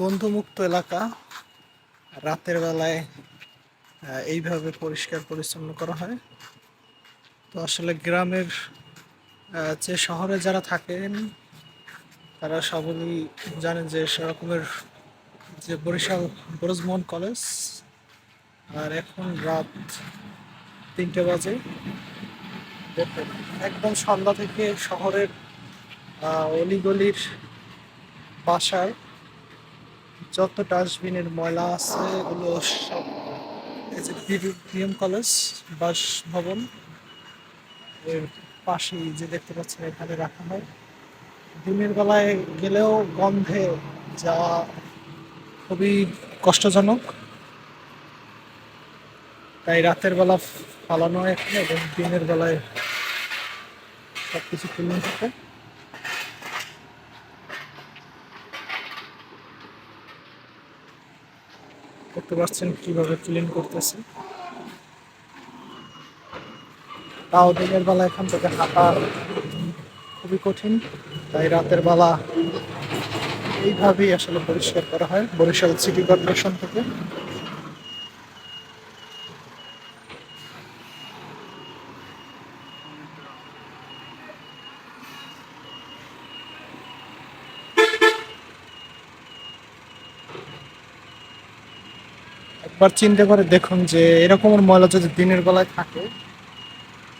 গন্ধমুক্ত এলাকা। রাতের বেলায় এইভাবে পরিষ্কার পরিচ্ছন্ন করা হয়। তো আসলে গ্রামের যে শহরে যারা থাকেন, তারা সবলি জানেন যে সেরকমের যে বরিশাল বরজমোহন কলেজ, আর এখন রাত তিনটে বাজে। একদম সন্ধ্যা থেকে শহরের অলিগলির বাসায় যত ডাস্টবিনের ময়লা আছে, এগুলো সব এই কলেজ বাসভবন, এর পাশেই যে দেখতে পাচ্ছেন, এখানে রাখা হয়। দিনের বেলায় গেলেও গন্ধে যাওয়া খুবই কষ্টজনক। তাই রাতের বেলা ফালানো এখানে এবং দিনের বেলায় সবকিছু ক্লিন থাকে দেখতে পারছেন, কীভাবে ক্লিন করতেছে তাও দিনের বেলা এখান থেকে হাঁটা খুবই কঠিন, তাই রাতের বেলা এইভাবেই আসলে পরিষ্কার করা হয়, বরিশাল সিটি কর্পোরেশন থেকে। একবার চিন্তা করে দেখুন যে এরকমের ময়লা যদি দিনের বেলায় থাকে,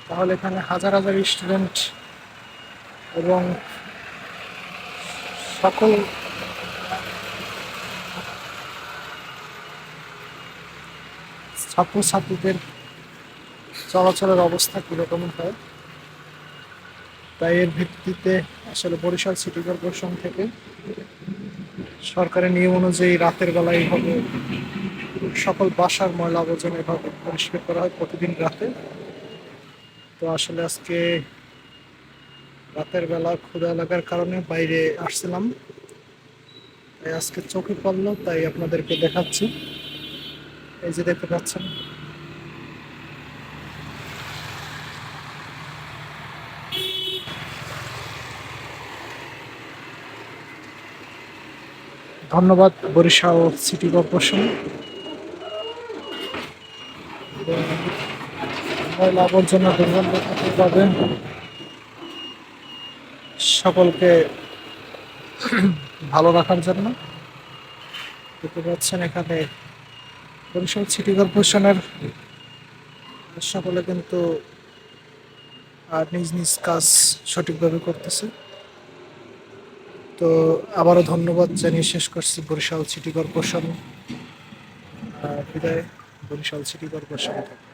তাহলে এখানে হাজার হাজার স্টুডেন্ট এবং সকল ছাত্রছাত্রীদের চলাচলের অবস্থা কীরকম হয়, তাই এর ভিত্তিতে আসলে বরিশাল সিটি কর্পোরেশন থেকে সরকারের নিয়ম অনুযায়ী রাতের বেলায় এইভাবে সকল বাসার ময়লা আবর্জনা এভাবে পরিষ্কার করা হয় প্রতিদিন রাতে। তো আসলে আজকে রাতের বেলা ক্ষুদা লাগার কারণে বাইরে আসছিলাম। তাই আজকে চোখে পড়ল, তাই আপনাদেরকে দেখাচ্ছি। এই যে দেখতে পাচ্ছেন। ধন্যবাদ বরিশাল সিটি কর্পোরেশন। সকলকে ভালো রাখার জন্য। দেখতে পাচ্ছেন এখানে বরিশাল সিটি কর্পোরেশনের সকলে কিন্তু নিজ নিজ কাজ সঠিকভাবে করতেছে। তো আবারও ধন্যবাদ জানিয়ে শেষ করছি বরিশাল সিটি কর্পোরেশন। বিদায়। বরিশাল সিটি কর্পোরেশন থেকে